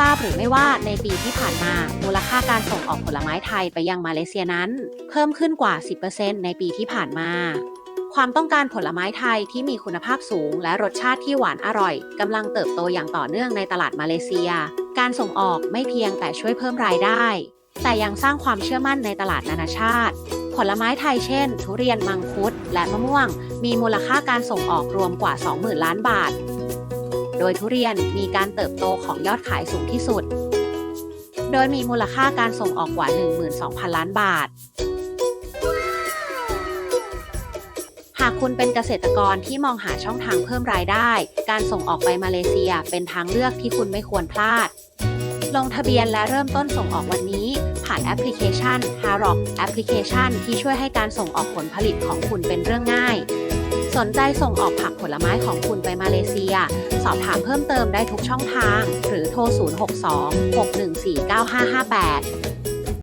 ทราบหรือไม่ว่าในปีที่ผ่านมา มูลค่าการส่งออกผลไม้ไทยไปยังมาเลเซียนั้น เพิ่มขึ้นกว่า 10%ในปีที่ผ่านมา ความต้องการผลไม้ไทยที่มีคุณภาพสูง และรสชาติที่หวานอร่อยกำลังเติบโตอย่างต่อเนื่องในตลาดมาเลเซีย การส่งออกไม่เพียงแต่ช่วยเพิ่มรายได้ แต่ยังสร้างความเชื่อมั่นในตลาดนานาชาติ ผลไม้ไทยเช่น ทุเรียนมังคุด และมะม่วง มีมูลค่าการส่งออกรวมกว่า 20,000 ล้านบาท โดยทุเรียนมีการเติบโตของยอดขายสูงที่สุด โดยมีมูลค่าการส่งออกกว่า 12,000 ล้านบาท หากคุณเป็นเกษตรกรที่มองหาช่องทางเพิ่มรายได้ การส่งออกไปมาเลเซียเป็นทางเลือกที่คุณไม่ควรพลาด ลงทะเบียนและเริ่มต้นส่งออกวันนี้ ผ่านแอปพลิเคชัน h a r o c แอปพลิเคชันที่ช่วยให้การส่งออกผลผลิตของคุณเป็นเรื่องง่าย สนใจส่งออกผักผลไม้ของคุณไปมาเลเซีย สอบถามเพิ่มเติมได้ทุกช่องทาง หรือโทร 062 614 9558